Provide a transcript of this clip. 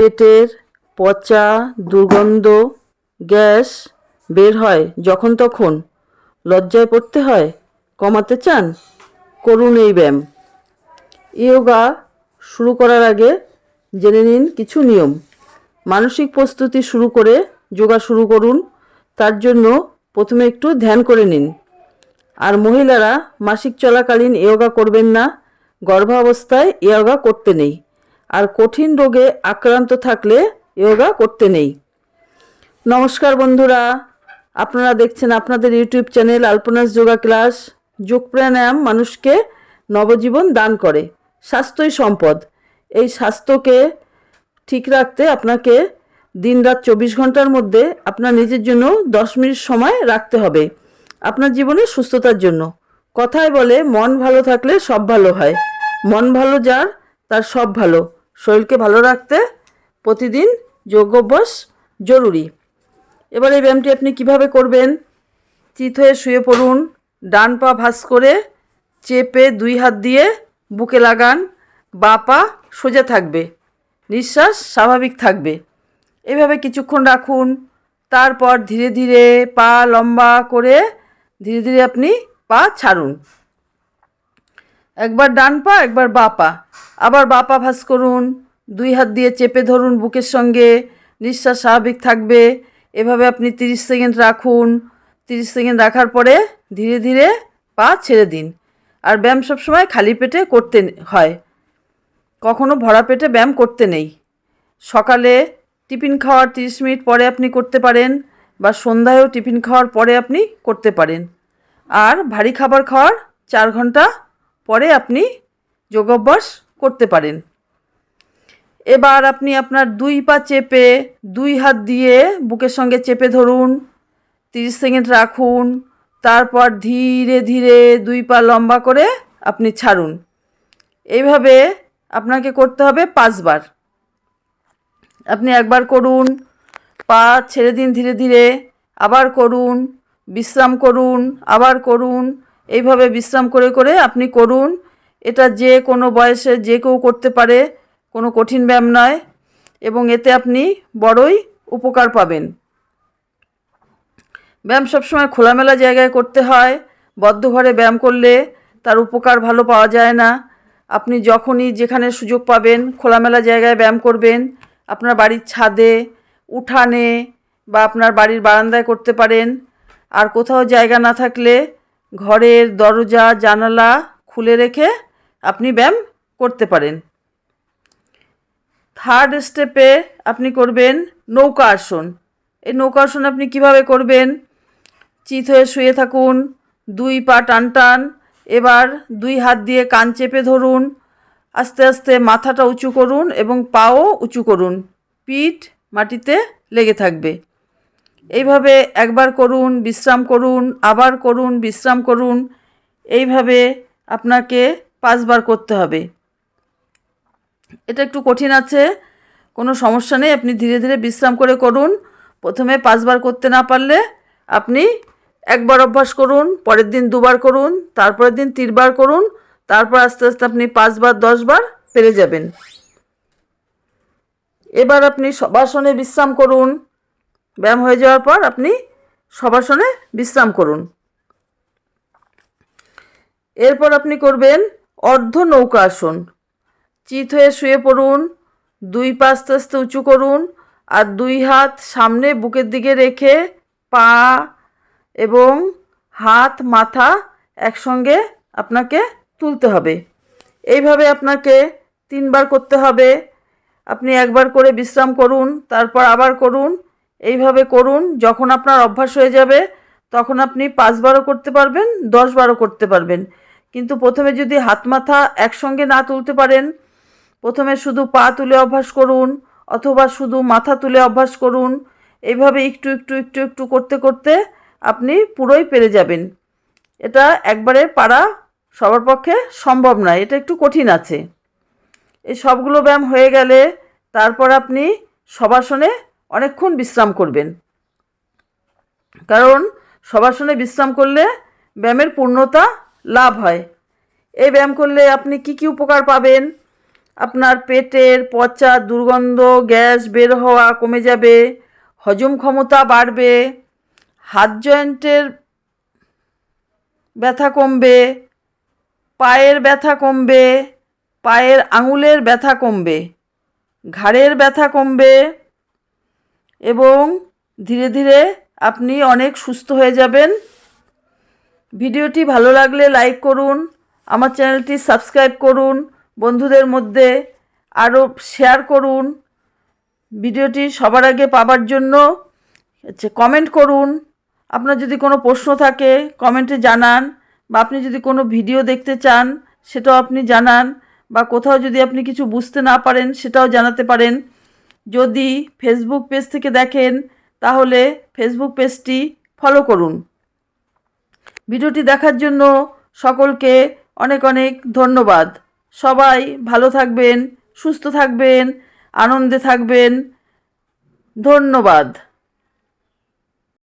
পেটের পচা দুর্গন্ধ গ্যাস বের হয় যখন তখন। লজ্জায় পড়তে হয়? কমাতে চান? করুন এই ব্যায়াম। ইয়োগা শুরু করার আগে জেনে নিন কিছু নিয়ম। মানসিক প্রস্তুতি শুরু করে যোগা শুরু করুন। তার জন্য প্রথমে একটু ধ্যান করে নিন। আর মহিলারা মাসিক চলাকালীন ইয়োগা করবেন না। গর্ভাবস্থায় ইয়োগা করতে নেই। আর কঠিন রোগে আক্রান্ত থাকলে ইয়োগা করতে নেই। নমস্কার বন্ধুরা, আপনারা দেখছেন আপনাদের YouTube channel Alpana's yoga class. যোগ প্রাণায়াম মানুষকে নবজীবন দান করে, স্বাস্থ্যই সম্পদ। এই স্বাস্থ্যকে ঠিক রাখতে আপনাকে দিনরাত চব্বিশ ঘণ্টার মধ্যে আপনার নিজের জন্য দশ মিনিট সময় রাখতে হবে, আপনার জীবনে সুস্থতার জন্য। কথায় বলে, মন ভালো থাকলে সব ভালো হয়। মন ভালো যার, তার সব ভালো। শরীরকে ভালো রাখতে প্রতিদিন যোগ অভ্যাস জরুরি। এবার এই ব্যায়ামটি আপনি কীভাবে করবেন? চিত হয়ে শুয়ে পড়ুন, ডান পা ভাঁজ করে চেপে দুই হাত দিয়ে বুকে লাগান, বা পা সোজা থাকবে, নিঃশ্বাস স্বাভাবিক থাকবে। এভাবে কিছুক্ষণ রাখুন, তারপর ধীরে ধীরে পা লম্বা করে ধীরে ধীরে আপনি পা ছাড়ুন। একবার ডান পা, একবার বা পা। আবার বা পা ভাঁজ করুন, দুই হাত দিয়ে চেপে ধরুন বুকের সঙ্গে, নিঃশ্বাস স্বাভাবিক থাকবে। এভাবে আপনি তিরিশ সেকেন্ড রাখুন। তিরিশ সেকেন্ড রাখার পরে ধীরে ধীরে পা ছেড়ে দিন। আর ব্যায়াম সবসময় খালি পেটে করতে হয়। কখনো ভরা পেটে ব্যায়াম করতে নেই। সকালে টিফিন খাওয়ার তিরিশ মিনিট পরে আপনি করতে পারেন বা সন্ধ্যায়ও টিফিন খাওয়ার পরে আপনি করতে পারেন। আর ভারী খাবার খাওয়ার চার ঘণ্টা পরে আপনি যোগাভ্যাস করতে পারেন। এবার আপনি আপনার দুই পা চেপে দুই হাত দিয়ে বুকের সঙ্গে চেপে ধরুন, তিরিশ সেকেন্ড রাখুন, তারপর ধীরে ধীরে দুই পা লম্বা করে আপনি ছাড়ুন। এইভাবে আপনাকে করতে হবে পাঁচবার। আপনি একবার করুন, পা ছেড়ে দিন ধীরে ধীরে, আবার করুন, বিশ্রাম করুন, আবার করুন এইভাবে বিশ্রাম করে করে আপনি করুন। এটা যে কোনো বয়সে যে কেউ করতে পারে, কোনো কঠিন ব্যায়াম নয় এবং এতে আপনি বড়ই উপকার পাবেন। ব্যায়াম সবসময় খোলামেলা জায়গায় করতে হয়। বদ্ধ ঘরে ব্যায়াম করলে তার উপকার ভালো পাওয়া যায় না। আপনি যখনই যেখানে সুযোগ পাবেন, খোলামেলা জায়গায় ব্যায়াম করবেন। আপনার বাড়ির ছাদে, উঠানে বা আপনার বাড়ির বারান্দায় করতে পারেন। আর কোথাও জায়গা না থাকলে ঘরের দরজা, জানালা খুলে রেখে আপনি ব্যায়াম করতে পারেন। থার্ড স্টেপে আপনি করবেন নৌকা আসন। এই নৌকা আসন আপনি কীভাবে করবেন? চিত হয়ে শুয়ে থাকুন, দুই পা টান টান, এবার দুই হাত দিয়ে কান চেপে ধরুন, আস্তে আস্তে মাথাটা উঁচু করুন এবং পাও উঁচু করুন। পিঠ মাটিতে লেগে থাকবে। এইভাবে একবার করুন, বিশ্রাম করুন, আবার করুন, বিশ্রাম করুন। এইভাবে আপনাকে পাঁচবার করতে হবে। এটা একটু কঠিন আছে, কোনো সমস্যা নেই, আপনি ধীরে ধীরে বিশ্রাম করে করুন। প্রথমে পাঁচবার করতে না পারলে আপনি একবার অভ্যাস করুন, পরের দিন দুবার করুন, তারপরের দিন তিনবার করুন, তারপর আস্তে আস্তে আপনি পাঁচবার, দশবার পেরে যাবেন। এবার আপনি সবাসনে বিশ্রাম করুন। ব্যায়াম হয়ে যাওয়ার পর আপনি সবাসনে বিশ্রাম করুন। এরপর আপনি করবেন অর্ধ নৌকা আসন। চিত হয়ে শুয়ে পড়ুন, দুই পা আস্তে আস্তে উঁচু করুন আর দুই হাত সামনে বুকের দিকে রেখে পা এবং হাত, মাথা একসঙ্গে আপনাকে তুলতে হবে। এইভাবে আপনাকে তিনবার করতে হবে। আপনি একবার করে বিশ্রাম করুন, তারপর আবার করুন এইভাবে করুন, যখন আপনার অভ্যাস হয়ে যাবে, তখন আপনি পাঁচ পাঁচবারও করতে পারবেন, দশ দশবারও করতে পারবেন। কিন্তু প্রথমে যদি হাত মাথা একসঙ্গে না তুলতে পারেন, প্রথমে শুধু পা তুলে অভ্যাস করুন, অথবা শুধু মাথা তুলে অভ্যাস করুন, এইভাবে একটু একটু একটু একটু করতে করতে আপনি পুরোই পেরে যাবেন। এটা একবারে পারা সবার পক্ষে সম্ভব নয়, এটা একটু কঠিন আছে। এই সবগুলো ব্যায়াম হয়ে গেলে তারপর আপনি সবাসনে অনেকক্ষণ বিশ্রাম করবেন। কারণ সবাসনে বিশ্রাম করলে ব্যায়ামের পূর্ণতা লাভ হয়। এই ব্যায়াম করলে আপনি কি কি উপকার পাবেন? আপনার পেটের পচা দুর্গন্ধ, গ্যাস বের হওয়া কমে যাবে, হজম ক্ষমতা বাড়বে, হাত জয়েন্টের ব্যথা কমবে, পায়ের ব্যথা কমবে, পায়ের আঙুলের ব্যথা কমবে, ঘাড়ের ব্যথা কমবে এবং ধীরে ধীরে আপনি অনেক সুস্থ হয়ে যাবেন। ভিডিওটি ভালো লাগলে লাইক করুন, আমার চ্যানেলটি সাবস্ক্রাইব করুন, বন্ধুদের মধ্যে আরও শেয়ার করুন। ভিডিওটি সবার আগে পাবার জন্য হচ্ছে কমেন্ট করুন। আপনার যদি কোনো প্রশ্ন থাকে, কমেন্টে জানান বা আপনি যদি কোনো ভিডিও দেখতে চান, সেটাও আপনি জানান বা কোথাও যদি আপনি কিছু বুঝতে না পারেন, সেটাও জানাতে পারেন। যদি ফেসবুক পেজ থেকে দেখেন, তাহলে ফেসবুক পেজটি ফলো করুন। ভিডিওটি দেখার জন্য সকলকে অনেক অনেক ধন্যবাদ। সবাই ভালো থাকবেন, সুস্থ থাকবেন, আনন্দে থাকবেন। ধন্যবাদ।